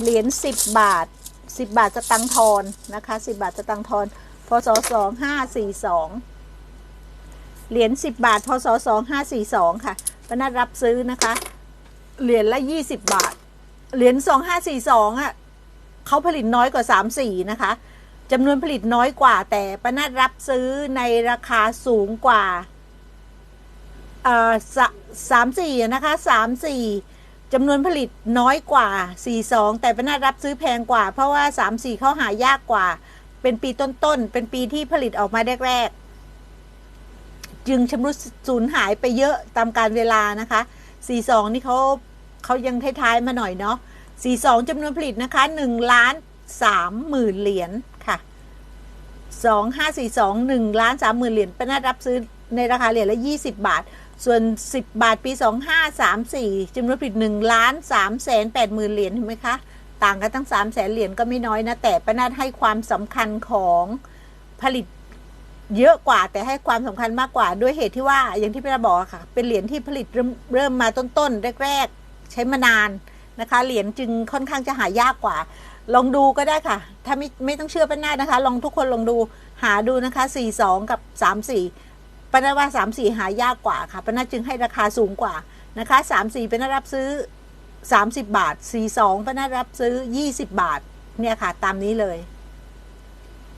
เหรียญ10บาท10บาทจะตังทอนนะคะ10บาทจะตังทอนพศ2542เหรียญ10บาทพศ2542ค่ะปนัดรับซื้อนะคะ เหรียญละ20บาท เหรียญ2542อะเขาผลิตน้อยกว่า34นะคะจำนวนผลิตน้อยกว่าแต่ปนัดรับซื้อในราคาสูงกว่าเอ่อสามสี่นะคะสามสี่ จำนวนผลิตน้อยกว่า 42 แต่ปนัดรับซื้อแพงกว่า เพราะว่า 34เขาหายากกว่า เป็นปีต้นๆ เป็นปีที่ผลิตออกมาแรกๆ จึงชำรุดสูญหายไปเยอะตามการเวลานะคะ 42 นี่เขาเขายังท้ายๆมาหน่อยเนาะ 42จำนวนผลิตนะคะ1ล้าน3หมื่นเหรียญค่ะ 2542 1ล้าน3หมื่นเหรียญเป็นนัดรับซื้อ ในราคาเหรียญละ 20 บาท ส่วน 10 บาทปี 2534จำนวนผลิต1ล้าน3แสน8หมื่นเหรียญเห็นไหมคะ ต่างกันตั้ง3แสนเหรียญก็ไม่น้อยนะ แต่ปนัดให้ความสำคัญของผลิตเยอะกว่าแต่ให้ความสำคัญมากกว่าด้วยเหตุที่ว่าอย่างที่พี่ระบอกค่ะ เป็นเหรียญที่ผลิตเริ่มเริ่มมาต้นๆแรก ๆ ใช้มานานนะคะ เหรียญจึงค่อนข้างจะหายากกว่า ลองดูก็ได้ค่ะ ถ้าไม่ไม่ต้องเชื่อป้านานะคะ ลองทุกคนลองดูหาดูนะคะ 42 กับ 34 ป้านาดว่า 34 หายากกว่าค่ะปนัดจึงให้ราคาสูงกว่านะคะ34ป้านาดรับซื้อ 30 บาท 42ป้านาดรับซื้อ 20 บาทเนี่ยค่ะตามนี้เลย